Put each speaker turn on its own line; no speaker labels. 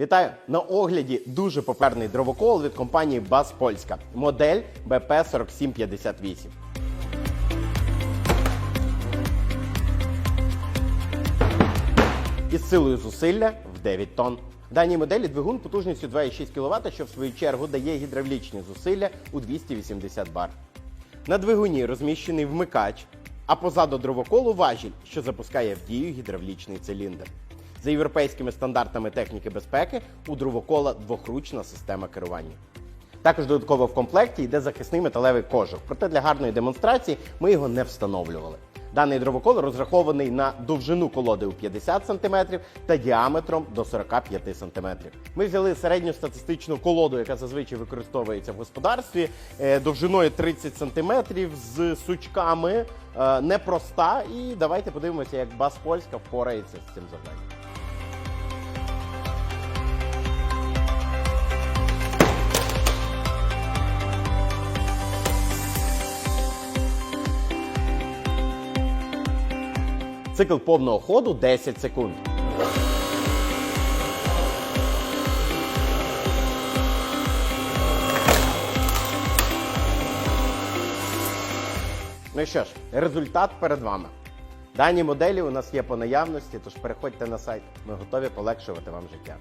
Вітаю! На огляді дуже популярний дровокол від компанії БАС Польська. Модель BP4758. Із силою зусилля в 9 тонн. Даній моделі двигун потужністю 2,6 кВт, що в свою чергу дає гідравлічні зусилля у 280 бар. На двигуні розміщений вмикач, а позаду дровоколу важіль, що запускає в дію гідравлічний циліндр. За європейськими стандартами техніки безпеки у дровокола двохручна система керування. Також додатково в комплекті йде захисний металевий кожух, проте для гарної демонстрації ми його не встановлювали. Даний дровокол розрахований на довжину колоди у 50 см та діаметром до 45 см. Ми взяли середню статистичну колоду, яка зазвичай використовується в господарстві, е, довжиною 30 см з сучками, е, непроста. І давайте подивимося, як бас Польська впорається з цим завданням. Цикл повного ходу 10 секунд. Ну що ж, результат перед вами. Дані моделі у нас є по наявності, тож переходьте на сайт. Ми готові полегшувати вам життя.